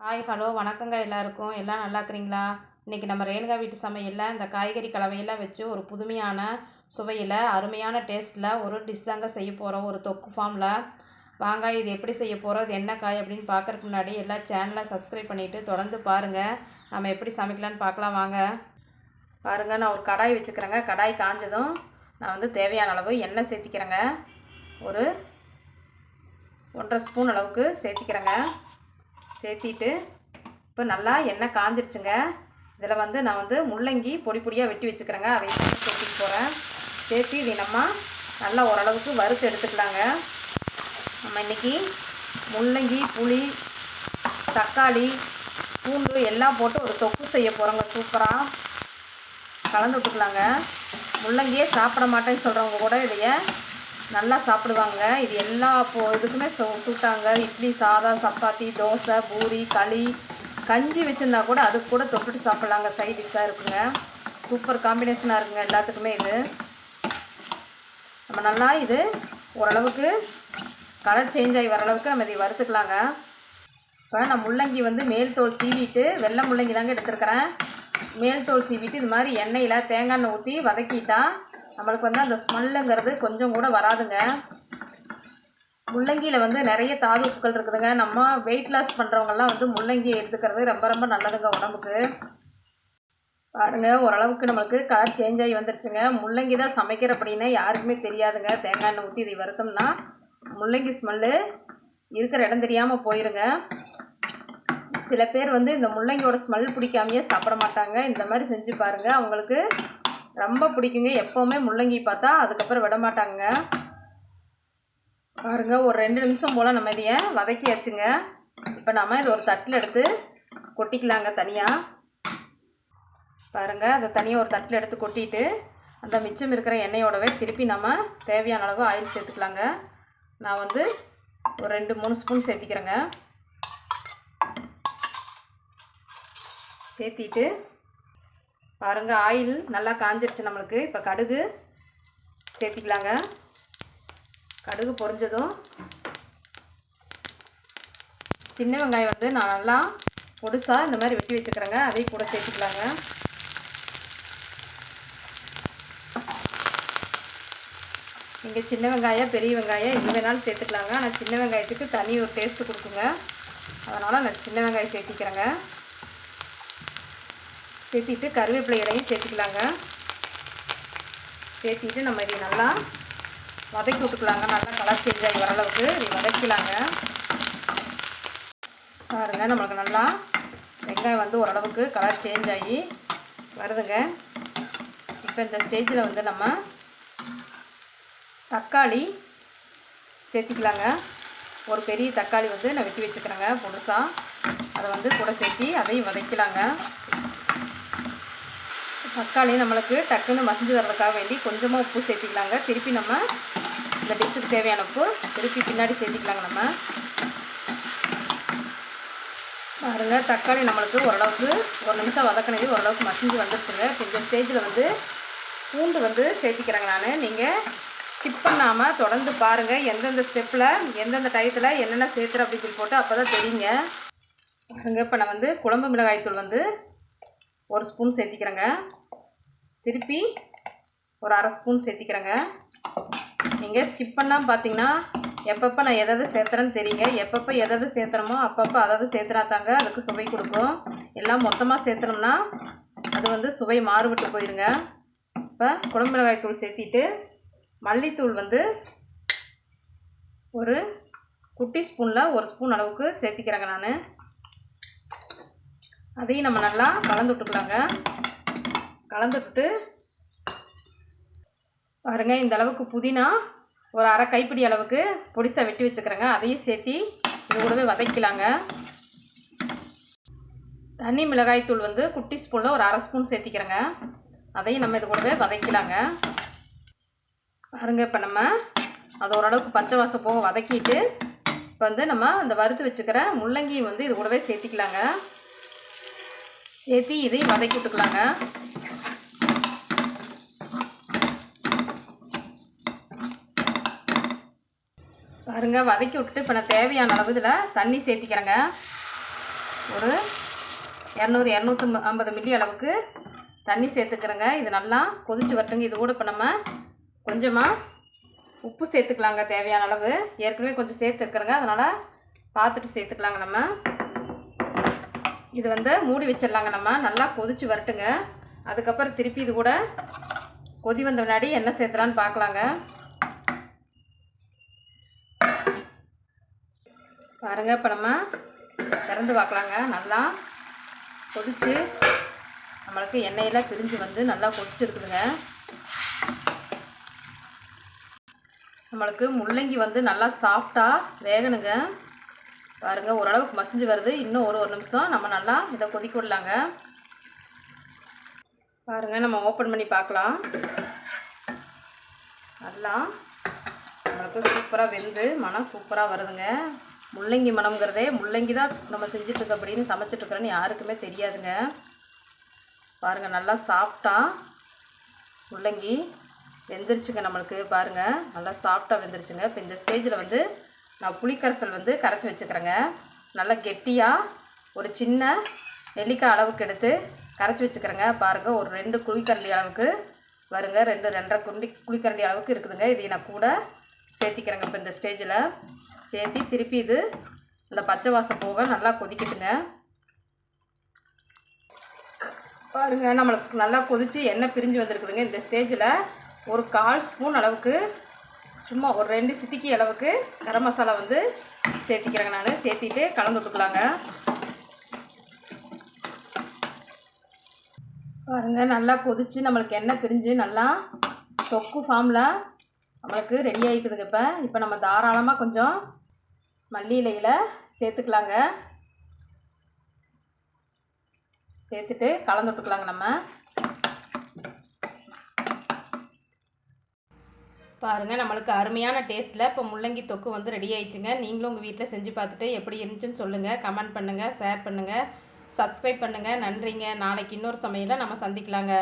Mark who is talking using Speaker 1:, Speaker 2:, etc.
Speaker 1: Hi hello வணக்கங்க எல்லாருக்கும். எல்லாம் நல்லா இருக்கிறீங்களா இன்றைக்கி நம்ம ரேணுகா வீட்டு சமையலில் இந்த காய்கறி கலவையெல்லாம் வச்சு ஒரு புதுமையான சுவையில் அருமையான டேஸ்ட்டில் ஒரு டிஷ் தாங்க செய்ய போகிறோம் ஒரு தொக்கு ஃபார்மில் வாங்க இது எப்படி செய்ய போகிறோம் இது என்ன காய் அப்படின்னு பார்க்கறதுக்கு முன்னாடி எல்லா சேனலை சப்ஸ்கிரைப் பண்ணிவிட்டு தொடர்ந்து பாருங்கள் நம்ம எப்படி சமைக்கலான்னு பார்க்கலாம் வாங்க. பாருங்கள் நான் ஒரு கடாய் வச்சுக்கிறேங்க. கடாய் காஞ்சதும் நான் வந்து தேவையான அளவு எண்ணெய் சேர்த்திக்கிறேங்க. ஒரு ஒன்றரை ஸ்பூன் அளவுக்கு சேர்த்திக்கிறேங்க. சேர்த்திட்டு இப்போ நல்லா எண்ணெய் காஞ்சிடுச்சுங்க இதில் வந்து நான் வந்து முள்ளங்கி பொடி பொடியாக வெட்டி வச்சுக்கிறேங்க. அதை சேர்த்துட்டு போகிறேன் சேர்த்து இதை நம்ம நல்லா ஓரளவுக்கு வறுத்து எடுத்துக்கலாங்க. நம்ம இன்றைக்கி முள்ளங்கி புளி தக்காளி பூண்டு எல்லாம் போட்டு ஒரு தொக்கு செய்ய போகிறோங்க சூப்பராக கலந்து விட்டுக்கலாங்க. முள்ளங்கியே சாப்பிட மாட்டேன்னு சொல்கிறவங்க கூட இதைய நல்லா சாப்பிடுவாங்க. இது எல்லா போ இதுக்குமே சு சுட்டாங்க. இட்லி சாதம் சப்பாத்தி தோசை பூரி களி கஞ்சி வச்சுருந்தா கூட அது கூட தொட்டுட்டு சாப்பிட்லாங்க. சைட் டிஷ்ஷாக இருக்குங்க. சூப்பர் காம்பினேஷனாக இருக்குங்க எல்லாத்துக்குமே இது. நம்ம நல்லா இது ஓரளவுக்கு கலர் சேஞ்ச் ஆகி வர அளவுக்கு நம்ம இதை வறுத்துக்கலாங்க. இப்போ நான் முள்ளங்கி வந்து மேல் தோல் சீவிட்டு வெள்ளை முள்ளங்கி தாங்க எடுத்துருக்கிறேன். மேல் தோல் சீவிட்டு இது மாதிரி எண்ணெயில் தேங்காய் எண்ணெய் ஊற்றி வதக்கிட்டா நம்மளுக்கு வந்து அந்த ஸ்மெல்லுங்கிறது கொஞ்சம் கூட வராதுங்க. முள்ளங்கியில் வந்து நிறைய தாது இருக்குதுங்க. நம்ம வெயிட் லாஸ் பண்ணுறவங்கெல்லாம் வந்து முள்ளங்கி எடுத்துக்கிறது ரொம்ப ரொம்ப நல்லதுங்க உடம்புக்கு. பாருங்க ஓரளவுக்கு நம்மளுக்கு கலர் சேஞ்ச் ஆகி வந்துருச்சுங்க. முள்ளங்கி தான் சமைக்கிற அப்படின்னா யாருக்குமே தெரியாதுங்க. தேங்காய் எண்ணெய் ஊற்றி இதை வறுத்தோம்னா முள்ளங்கி ஸ்மெல்லு இருக்கிற இடம் தெரியாமல் போயிருங்க. சில பேர் வந்து இந்த முள்ளங்கியோட ஸ்மெல் பிடிக்காமையே சாப்பிட மாட்டாங்க. இந்த மாதிரி செஞ்சு பாருங்கள் அவங்களுக்கு ரொம்ப பிடிக்குங்க. எப்போவுமே முள்ளங்கி பார்த்தா அதுக்கப்புறம் விட மாட்டாங்க. பாருங்க ஒரு ரெண்டு நிமிஷம் போல் நம்ம இதையை வதக்கியாச்சுங்க. இப்போ நம்ம இது ஒரு தட்டில் எடுத்து கொட்டிக்கலாங்க தனியாக பாருங்கள் அதை தனியாக ஒரு தட்டில் எடுத்து கொட்டிட்டு அந்த மிச்சம் இருக்கிற எண்ணெயோடவே திருப்பி நம்ம தேவையான அளவு ஆயில் சேர்த்துக்கலாங்க. நான் வந்து ஒரு ரெண்டு மூணு ஸ்பூன் சேர்த்திக்கிறேங்க. சேர்த்திட்டு பாருங்கள் ஆயில் நல்லா காஞ்சிருச்சு நம்மளுக்கு. இப்போ கடுகு சேர்த்திக்கலாங்க. கடுகு பொரிஞ்சதும் சின்ன வெங்காயம் வந்து நான் நல்லா பொடுசாக இந்த மாதிரி வெட்டி வச்சுக்கிறேங்க. அதையும் கூட சேர்த்துக்கலாங்க. நீங்கள் சின்ன வெங்காயம் பெரிய வெங்காயம் எது வேணாலும் சேர்த்துக்கலாங்க. ஆனால் சின்ன வெங்காயத்துக்கு தனி ஒரு டேஸ்ட்டு கொடுக்குங்க. அதனால் நான் சின்ன வெங்காயம் சேர்த்திக்கிறேங்க. சேர்த்திட்டு கருவேப்பிலை இலையும் சேர்த்துக்கலாங்க. சேர்த்திட்டு நம்ம இதை நல்லா வதக்கி விட்டுக்கலாங்க. நல்லா கலர் சேஞ்ச் ஆகி இதை வதக்கலாங்க. பாருங்க நம்மளுக்கு நல்லா வெங்காயம் வந்து ஓரளவுக்கு கலர் சேஞ்ச் ஆகி வருதுங்க. இப்போ இந்த ஸ்டேஜில் வந்து நம்ம தக்காளி சேர்த்திக்கலாங்க. ஒரு பெரிய தக்காளி வந்து நான் வெட்டி வச்சுக்கிறேங்க புதுசாக அதை வந்து கூட சேர்த்தி அதையும் வதக்கலாங்க. தக்காளி நம்மளுக்கு டக்குன்னு மசிஞ்சு வர்றதுக்காக வேண்டி கொஞ்சமாக உப்பு சேர்த்திக்கலாங்க. திருப்பி நம்ம இந்த டிஷ்ஷுக்கு தேவையான உப்பு திருப்பி பின்னாடி சேர்த்திக்கலாங்க நம்ம. பாருங்க தக்காளி நம்மளுக்கு ஓரளவுக்கு ஒரு நிமிஷம் வதக்கினது ஓரளவுக்கு மசிஞ்சு வந்துருச்சுங்க. கொஞ்சம் இந்த ஸ்டேஜில் வந்து பூண்டு வந்து சேர்த்திக்கிறேங்க நான். நீங்கள் ஸ்கிப் பண்ணாமல் தொடர்ந்து பாருங்கள் எந்தெந்த ஸ்டெப்பில் எந்தெந்த டயத்தில் என்னென்ன சேர்த்துற அப்படின்னு சொல்லி போட்டு அப்போ தான் தெரியுங்க. பாருங்க இப்போ நான் வந்து குழம்பு மிளகாய்த்தூள் வந்து ஒரு ஸ்பூன் சேர்த்திக்கிறேங்க. திருப்பி ஒரு அரை ஸ்பூன் சேர்த்திக்கிறேங்க. நீங்கள் ஸ்கிப் பண்ணால் பார்த்தீங்கன்னா எப்பப்போ நான் எதாவது சேர்த்துறேன்னு தெரியுங்க. எப்பப்போ எதாவது சேர்த்துறமோ அப்பப்போ அதாவது சேர்த்துனா தாங்க அதுக்கு சுவை கொடுக்கும். எல்லாம் மொத்தமாக சேர்த்துனோம்னா அது வந்து சுவை மாறுபட்டு போயிடுங்க இப்போ குழம்பு மிளகாய் தூள் சேர்த்திட்டு மல்லித்தூள் வந்து ஒரு குட்டி ஸ்பூனில் ஒரு ஸ்பூன் அளவுக்கு சேர்த்திக்கிறேங்க நான். அதையும் நம்ம நல்லா கலந்து விட்டுக்கலாங்க. கலந்து விட்டு பாருங்க இந்த அளவுக்கு புதினா ஒரு அரை கைப்பிடி அளவுக்கு பொடிசாக வெட்டி வச்சுக்கிறேங்க. அதையும் சேர்த்தி இது கூடவே வதக்கலாங்க. தண்ணி மிளகாய் தூள் வந்து குட்டி ஸ்பூனில் ஒரு அரை ஸ்பூன் சேர்த்திக்கிறேங்க. அதையும் நம்ம இது கூடவே வதக்கலாங்க. பாருங்க இப்போ நம்ம அது ஓரளவுக்கு பச்சை வாசம் போக வதக்கிட்டு இப்போ வந்து நம்ம அந்த வறுத்து வச்சுக்கிற முள்ளங்கியும் வந்து இது கூடவே சேர்த்திக்கலாங்க. சேர்த்தி இதையும் வதக்கி விட்டுக்கலாங்க. பாருங்க வதக்கி விட்டுட்டு இப்போ நான் தேவையான அளவு இதில் தண்ணி சேர்த்திக்கிறேங்க. ஒரு இரநூறு இரநூத்தி ஐம்பது மில்லி அளவுக்கு தண்ணி சேர்த்துக்கிறேங்க. இது நல்லா கொதிச்சு வரட்டுங்க. இது கூட இப்போ நம்ம கொஞ்சமாக உப்பு சேர்த்துக்கலாங்க தேவையான அளவு. ஏற்கனவே கொஞ்சம் சேர்த்துருக்குறேங்க. அதனால் பார்த்துட்டு சேர்த்துக்கலாங்க நம்ம. இது வந்து மூடி வச்சிடலாங்க நம்ம. நல்லா கொதிச்சு வரட்டுங்க. அதுக்கப்புறம் திருப்பி இது கூட கொதி வந்த முன்னாடி என்ன சேர்த்துலான்னு பார்க்கலாங்க. பாருங்க இப்போ நம்ம திறந்து பார்க்கலாங்க. நல்லா கொதிச்சு நம்மளுக்கு எண்ணெயெல்லாம் பிரிஞ்சு வந்து நல்லா கொதிச்சிருக்குதுங்க. நம்மளுக்கு முள்ளங்கி வந்து நல்லா சாஃப்டாக வேகணுங்க. பாருங்க ஓரளவுக்கு மசிஞ்சு வருது. இன்னும் ஒரு ஒரு நிமிஷம் நம்ம நல்லா இதை கொதிக்க விடலாங்க. பாருங்க நம்ம ஓப்பன் பண்ணி பார்க்கலாம். நல்லா நம்மளுக்கு சூப்பராக வெந்து மனம் சூப்பராக வருதுங்க. முள்ளங்கி மனம்ங்கிறதே முள்ளங்கி தான் நம்ம செஞ்சுட்ருக்க அப்படின்னு சமைச்சிட்ருக்குறோன்னு யாருக்குமே தெரியாதுங்க. பாருங்கள் நல்லா சாஃப்டாக முள்ளங்கி வெந்துருச்சுங்க நம்மளுக்கு. பாருங்கள் நல்லா சாஃப்டாக வெந்துருச்சுங்க. இப்போ இந்த ஸ்டேஜில் வந்து நான் புளிக்கரைசல் வந்து கரைச்சி வச்சுக்கிறேங்க. நல்லா கெட்டியாக ஒரு சின்ன நெல்லிக்காய் அளவுக்கு எடுத்து கரைச்சி வச்சுக்கிறேங்க. பாருங்கள் ஒரு ரெண்டு குழிக்கரண்டி அளவுக்கு வருங்க. ரெண்டு ரெண்டரை குண்டி குழிக்கரண்டி அளவுக்கு இருக்குதுங்க. இதை நான் கூட சேர்த்திக்கிறேங்க இப்போ இந்த ஸ்டேஜில். சேர்த்தி திருப்பி இது இந்த பச்சை வாசம் போக நல்லா கொதிக்குதுங்க பாருங்க நம்மளுக்கு நல்லா கொதித்து எண்ணெய் பிரிஞ்சு வந்திருக்குதுங்க இந்த ஸ்டேஜில். ஒரு கால் ஸ்பூன் அளவுக்கு சும்மா ஒரு ரெண்டு சிட்டிக்கு அளவுக்கு கரம் மசாலா வந்து சேர்த்திக்கிறேங்க நான். சேர்த்திட்டு கலந்து விட்டுக்கலாங்க. பாருங்க நல்லா கொதித்து நம்மளுக்கு எண்ணெய் பிரிஞ்சு நல்லா தொக்கு ஃபார்மில் நம்மளுக்கு ரெடி ஆகிக்குதுங்க இப்போ. இப்போ நம்ம தாராளமாக கொஞ்சம் மல்லி இலையில் சேர்த்துக்கலாங்க. சேர்த்துட்டு கலந்து விட்டுக்கலாங்க நம்ம. பாருங்கள் நம்மளுக்கு அருமையான டேஸ்ட்டில் இப்போ முள்ளங்கி தொக்கு வந்து ரெடி ஆயிடுச்சுங்க. நீங்களும் உங்கள் வீட்டில் செஞ்சு பார்த்துட்டு எப்படி இருந்துச்சுன்னு சொல்லுங்கள் கமெண்ட் பண்ணுங்கள் ஷேர் பண்ணுங்கள் சப்ஸ்கிரைப் பண்ணுங்கள் நன்றிங்க. நாளைக்கு இன்னொரு சமையலை நம்ம சந்திக்கலாங்க.